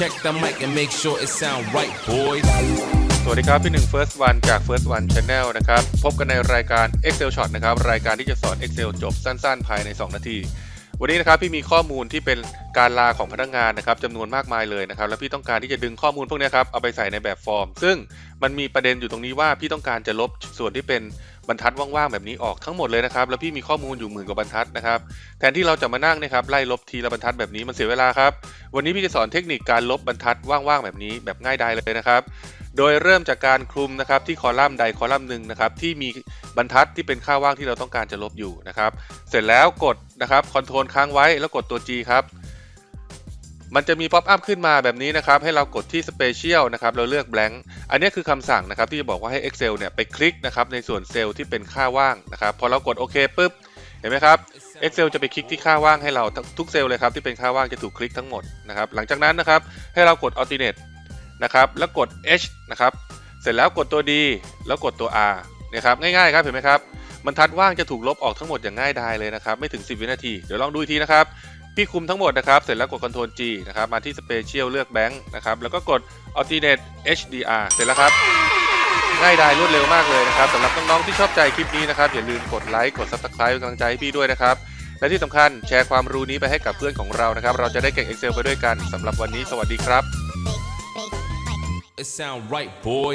Check the mic and make sure it sound right, boys. สวัสดีครับ พี่หนึ่ง First One จาก First One Channel นะครับ พบกันในรายการ Excel Shot นะครับ รายการที่จะสอน Excel จบสั้นๆ ภายใน 2 นาที วันนี้นะครับพี่มีข้อมูลที่เป็นการลาของพนักงานนะครับจำนวนมากมายเลยนะครับ แล้วพี่ต้องการที่จะดึงข้อมูลพวกนี้ครับเอาไปใส่ในแบบฟอร์ม ซึ่งมันมีประเด็นอยู่ตรงนี้ว่าพี่ต้องการจะลบส่วนที่เป็น บรรทัดว่างๆแบบนี้ออกทั้งหมดเลยนะครับ แล้วพี่มีข้อมูลอยู่หมื่นกว่าบรรทัดนะครับ แทนที่เราจะมานั่งเนะครับไล่ลบทีละบรรทัดแบบนี้มันเสียเวลาครับ วันนี้พี่จะสอนเทคนิคการลบบรรทัดว่างๆแบบนี้แบบง่ายดายเลยนะครับ โดยเริ่มจากการคลุมนะครับที่คอลัมน์ใดคอลัมน์หนึ่งนะครับที่มีบรรทัดที่เป็นค่าว่างที่เราต้องการจะลบอยู่นะครับ เสร็จแล้วกดนะครับคอนโทรลค้างไว้แล้วกดตัว G ครับ มันจะมีป๊อปอัพขึ้นมาแบบนี้นะครับ ให้เรากดที่ Special นะครับ เราเลือก Blank อันนี้คือคำสั่งนะครับ ที่จะบอกว่าให้ Excel เนี่ยไปคลิกนะครับในส่วนเซลล์ที่เป็นค่าว่างนะครับ พอเรากดโอเคปุ๊บ เห็นไหมครับ Excel จะไปคลิกที่ค่าว่างให้เราทุกเซลล์เลยครับที่เป็นค่าว่างจะถูกคลิกทั้งหมดนะครับ หลังจากนั้นนะครับให้เรากด Alternate นะครับ แล้วกด H นะครับ เสร็จแล้วกดตัว D แล้วกดตัว R นะครับง่ายๆครับเห็นไหมครับบรรทัดว่างจะถูกลบออกทั้งหมดอย่างง่ายดายเลยนะครับ ไม่ถึง 10 วินาที เดี๋ยวลองดูอีกทีนะครับ พี่คุมทั้งหมดนะครับ เสร็จแล้วกด Ctrl G นะครับ มาที่ Special เลือก Bank นะครับ แล้วก็กด Alternate HDR เสร็จแล้วครับ ง่ายดายรวดเร็วมากเลยนะครับสำหรับน้องๆที่ชอบใจคลิปนี้นะครับ อย่าลืมกดไลค์ กด Subscribe เป็นกำลังใจให้พี่ด้วยนะครับ และที่สำคัญแชร์ความรู้นี้ไปให้กับเพื่อนของเรานะครับ เราจะได้เก่ง Excel ไปด้วยกันสำหรับวันนี้ สวัสดีครับ It sound right, boy.